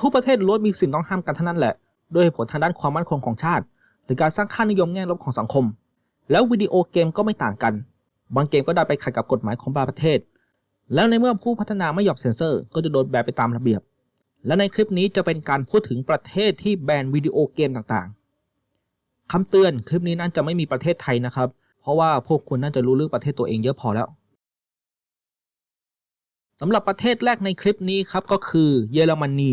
ทุกประเทศล้วนมีสิ่งต้องห้ามกันทั้งนั้นแหละด้วยเหตุผลทางด้านความมั่นคงของชาติ หรือการสร้างค่านิยมแง่ลบของสังคม แล้ววิดีโอเกมก็ไม่ต่างกัน บางเกมก็ได้ไปขัดกับกฎหมายของบางประเทศ แล้วในเมื่อผู้พัฒนาไม่ยอมเซ็นเซอร์ ก็จะโดนแบนไปตามระเบียบ และในคลิปนี้จะเป็นการพูดถึงประเทศที่แบนวิดีโอเกมต่างๆคำเตือนคลิปนี้นั้นจะไม่มีประเทศไทยนะครับ เพราะว่าพวกคุณน่าจะรู้เรื่องประเทศตัวเองเยอะพอแล้วสำหรับประเทศแรกในคลิปนี้ครับก็คือเยอรมนี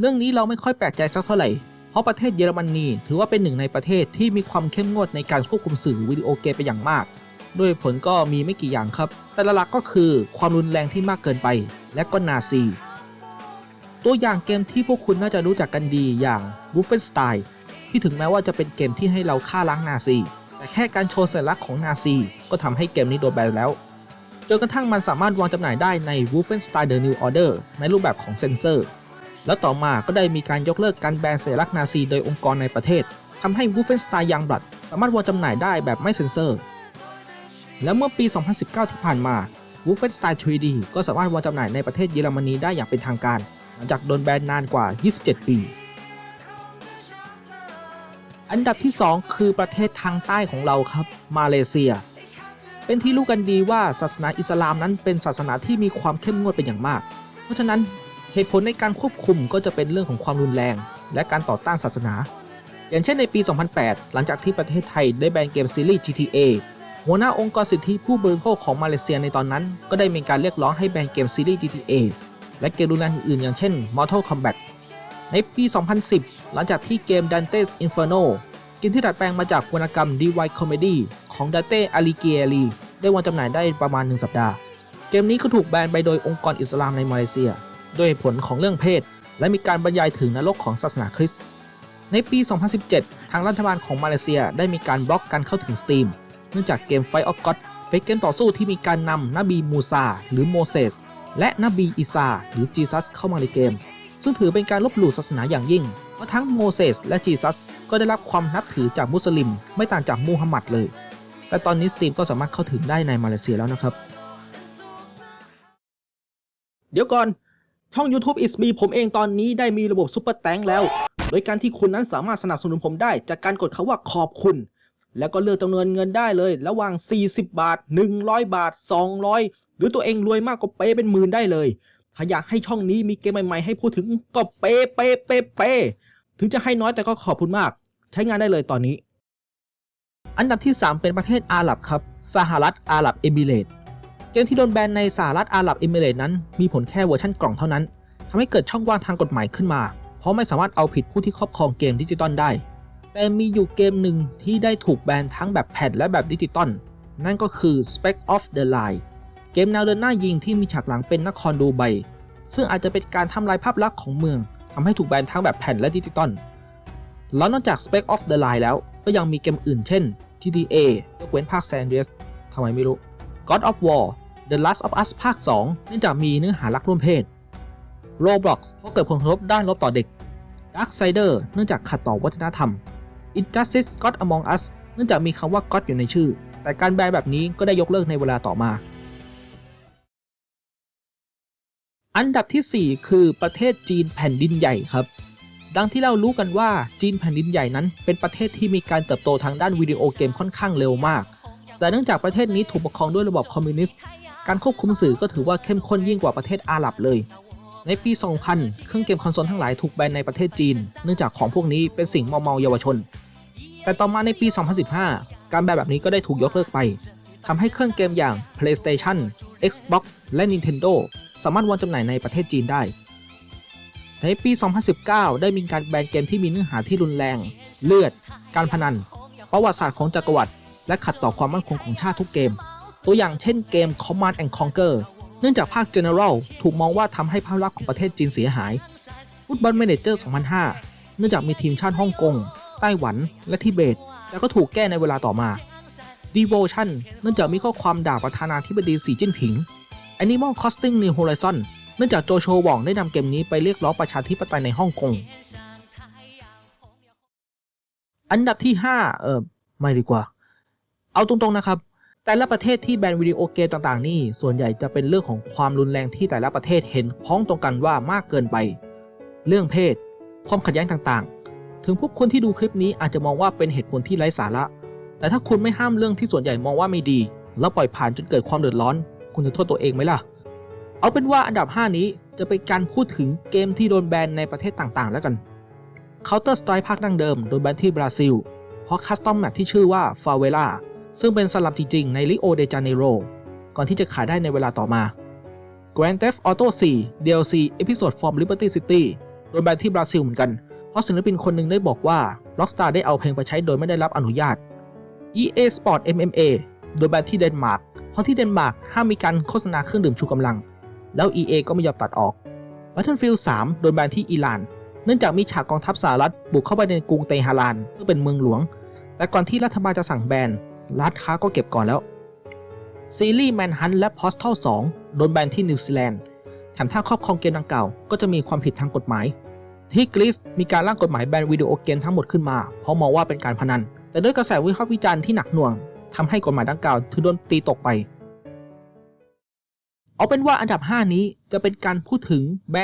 เรื่องนี้เราไม่ค่อยแปลกใจสักเท่าไหร่ เพราะประเทศเยอรมนีถือว่าเป็นหนึ่งในประเทศที่มีความเข้มงวดในการควบคุมสื่อวิดีโอเกมเป็นอย่างมาก ด้วยผลก็มีไม่กี่อย่างครับ แต่ละหลักก็คือความรุนแรงที่มากเกินไป และก็นาซี ตัวอย่างเกมที่พวกคุณน่าจะรู้จักกันดีอย่าง Wolfenstein ที่ถึงแม้ว่าจะเป็นเกมที่ให้เราฆ่าล้างนาซี แต่แค่การโชว์สัญลักษณ์ของนาซีก็ทำให้เกมนี้โดนแบนแล้ว จนกระทั่งมันสามารถวางจำหน่ายได้ใน Wolfenstein The New Order ในรูปแบบของเซนเซอร์ แล้วต่อมาก็ได้มีการยกเลิกการแบนสัญลักษณ์นาซีโดยองค์กรในประเทศทำให้ Wolfenstein Youngblood สามารถวางจำหน่ายได้แบบไม่เซ็นเซอร์ แล้วเมื่อปี 2019 ที่ผ่านมา Wolfenstein 3D ก็สามารถวางจำหน่ายในประเทศเยอรมนีได้อย่างเป็นทางการ หลังจากโดนแบนนานกว่า 27 ปี อันดับที่ 2 คือประเทศทางใต้ของเราครับ มาเลเซีย เป็นที่รู้กันดีว่าศาสนาอิสลามนั้นเป็นศาสนาที่มีความเข้มงวดเป็นอย่างมาก เพราะฉะนั้น เหตุผลในการควบคุมก็จะเป็นเรื่องของความรุนแรง และการต่อต้านศาสนา อย่างเช่นในปี 2008 หลังจากที่ประเทศไทยได้แบนเกมซีรีส์ GTA หัวหน้าองค์กรสิทธิผู้บริโภคของมาเลเซียในตอนนั้น ก็ได้มีการเรียกร้องให้แบนเกมซีรีส์ GTA และเกมรุนแรงอื่นๆอย่างเช่น Mortal Kombat ในปี 2010 หลังจากที่เกม Dante's Inferno เกมที่ดัดแปลงมาจากวรรณกรรม DIY Comedy ของ Dante Alighieri ได้วางจำหน่ายได้ประมาณ 1 สัปดาห์ เกมนี้ก็ถูกแบนไปโดยองค์กรอิสลามในมาเลเซีย ด้วยผลของเรื่องเพศ และมีการบรรยายถึงนรกของศาสนาคริสต์ ในปี 2017 ทางรัฐบาลของมาเลเซียได้มีการบล็อกการเข้าถึง Steam เนื่องจากเกม Fight of God เป็นเกมต่อสู้ที่มีการนำนบีมูซาหรือโมเสสและนบีอีซาหรือจีซัสเข้ามาในเกม ซึ่งถือเป็นการลบหลู่ศาสนาอย่างยิ่งเพราะทั้งโมเสสและจีซัสก็ได้รับความนับถือจากมุสลิม ไม่ต่างจากมูฮัมหมัดเลย แต่ตอนนี้ Steam ก็สามารถเข้าถึงได้ในมาเลเซียแล้วนะครับ เดี๋ยวก่อน ช่อง YouTube is me ผมเองตอนนี้ได้มีระบบซุปเปอร์แตงแล้ว โดยการที่คุณนั้นสามารถสนับสนุนผมได้ จากการกดคาว่าขอบคุณ แล้วก็เลือกจำนวนเงินได้เลย ระหว่าง 40 บาท 100 บาท 200 หรือตัวเองรวยมากก็เปย์เป็นหมื่นได้เลย ถ้าอยากให้ช่องนี้มีเกมใหม่ๆ ให้พูดถึงก็เปย์เปย์เปย์เปย์ถึงจะให้น้อยแต่ก็ขอบคุณมาก ใช้งานได้เลยตอนนี้ อันดับที่ 3 เป็นประเทศอาหรับครับ สหรัฐอาหรับเอมิเรตส์ เกมที่โดนแบนในสหรัฐอาหรับเอมิเรตนั้น มีผลแค่เวอร์ชันกล่องเท่านั้นทำให้เกิดช่องว่างทางกฎหมายขึ้นมา เพราะไม่สามารถเอาผิดผู้ที่ครอบครองเกมดิจิตอลได้ แต่มีอยู่เกมหนึ่งที่ได้ถูกแบนทั้งแบบแผ่นและแบบดิจิตอลนั่นก็คือ Spec of the Line เกมแนวเดินหน้ายิงที่มีฉากหลังเป็นนครดูไบซึ่งอาจจะเป็นการทำลายภาพลักษณ์ของเมืองทำให้ถูกแบนทั้งแบบแผ่นและดิจิตอลแล้วนอกจาก Spec of the Line แล้วก็ยังมีเกมอื่นเช่น GTA ยกเว้นภาค San Andreas ทำไมไม่รู้ God of War The Last of Us ภาค 2 เนื่องจากมีเนื้อหารักร่วมเพศ Roblox เพราะเกิดผลกระทบด้านลบต่อเด็ก Darksider เนื่องจากขัดต่อวัฒนธรรม Injustice God Among Us เนื่องจากมีคำว่า God อยู่ในชื่อ แต่การแบนแบบนี้ก็ได้ยกเลิกในเวลาต่อมา อันดับที่ 4 คือประเทศจีนแผ่นดินใหญ่ครับ ดังที่เรารู้กันว่าจีนแผ่นดินใหญ่นั้น เป็นประเทศที่มีการเติบโตทางด้านวิดีโอเกมค่อนข้างเร็วมาก แต่เนื่องจากประเทศนี้ถูกปกครองด้วยระบบคอมมิวนิสต์ การควบคุมสื่อก็ถือว่าเข้มข้นยิ่งกว่าประเทศอาหรับเลย ในปี 2000 เครื่องเกมคอนโซลทั้งหลายถูกแบนในประเทศจีน เนื่องจากของพวกนี้เป็นสิ่งเมาเมาเยาวชน แต่ต่อมาในปี 2015 การแบนแบบนี้ก็ได้ถูกยกเลิกไปทำให้เครื่องเกมอย่าง PlayStation Xbox และ Nintendo สามารถวางจำหน่ายในประเทศจีนได้ ในปี 2019 ได้มีการแบนเกมที่มีเนื้อหาที่รุนแรง เลือด การพนัน ประวัติศาสตร์ของจักรวรรดิ และขัดต่อความมั่นคงของชาติทุกเกม ตัวอย่างเช่นเกม Command and Conquer เนื่องจากภาค General ถูกมองว่าทำให้ภาพลักษณ์ของประเทศจีนเสียหาย Football Manager 2005 เนื่องจากมีทีมชาติฮ่องกง ไต้หวัน และทิเบตแต่ก็ถูกแก้ในเวลาต่อมา Devotion เนื่องจากมีข้อความด่าประธานาธิบดีสีจิ้นผิง Animal Crossing New Horizon เนื่องจากโจโชว่องได้นำเกมนี้ไปเรียกร้องประชาธิปไตยในฮ่องกง อันดับที่ 5 เออไม่ดีกว่า เอาตรงๆนะครับ แต่ละประเทศที่แบนวิดีโอเกมต่างๆ นี่ส่วนใหญ่จะเป็นเรื่องของความรุนแรงที่แต่ละประเทศเห็นพ้องตรงกันว่ามากเกินไป เรื่องเพศ ความขัดแย้งต่างๆ ถึงพวกคนที่ดูคลิปนี้อาจจะมองว่าเป็นเหตุผลที่ไร้สาระ แต่ถ้าคุณไม่ห้ามเรื่องที่ส่วนใหญ่มองว่าไม่ดี แล้วปล่อยผ่านจนเกิดความเดือดร้อน คุณจะโทษตัวเองไหมล่ะ เอาเป็นว่าอันดับ 5 นี้จะเป็นการพูดถึงเกมที่โดนแบนในประเทศต่างๆ แล้วกัน Counter Strike ภาคดั้งเดิมโดนแบนที่บราซิล เพราะคัสตอมแมปที่ชื่อว่า Favela ซึ่งเป็นสลับจริงๆใน Rio de Janeiro ก่อนที่จะขายได้ในเวลาต่อมา Grand Theft Auto 4 DLC Episode from Liberty City โดนแบนที่บราซิลเหมือนกัน เพราะศิลปินคนหนึ่งได้บอกว่า Rockstar ได้เอาเพลงไปใช้โดยไม่ได้รับอนุญาต EA Sport MMA โดนแบนที่เดนมาร์ก เพราะที่เดนมาร์กห้ามมีการโฆษณาเครื่องดื่มชูกำลัง แล้ว EA ก็ไม่ยอมตัดออก Battlefield 3 โดนแบนที่อิหร่าน เนื่องจากมีฉากกองทัพสหรัฐบุกเข้าไปในกรุงเตหะราน ซึ่งเป็นเมืองหลวง แต่ก่อนที่รัฐบาลจะสั่งแบน ร้านค้าก็เก็บก่อนแล้ว ซีรีส์แมนฮันและ Postal 2โดนแบนที่นิวซีแลนด์แถมถ้าครอบครองเกมดังกล่าวก็จะมีความผิดทางกฎหมาย ที่กรีซมีการร่างกฎหมายแบนวิดีโอเกมทั้งหมดขึ้นมา เพราะมองว่าเป็นการพนัน แต่ด้วยกระแสวิพากษ์วิจารณ์ที่หนักหน่วงทำให้กฎหมายดังกล่าวถึงโดนตีตกไปเอาเป็นว่าอันดับ 5 นี้จะเป็นการพูดถึงแบ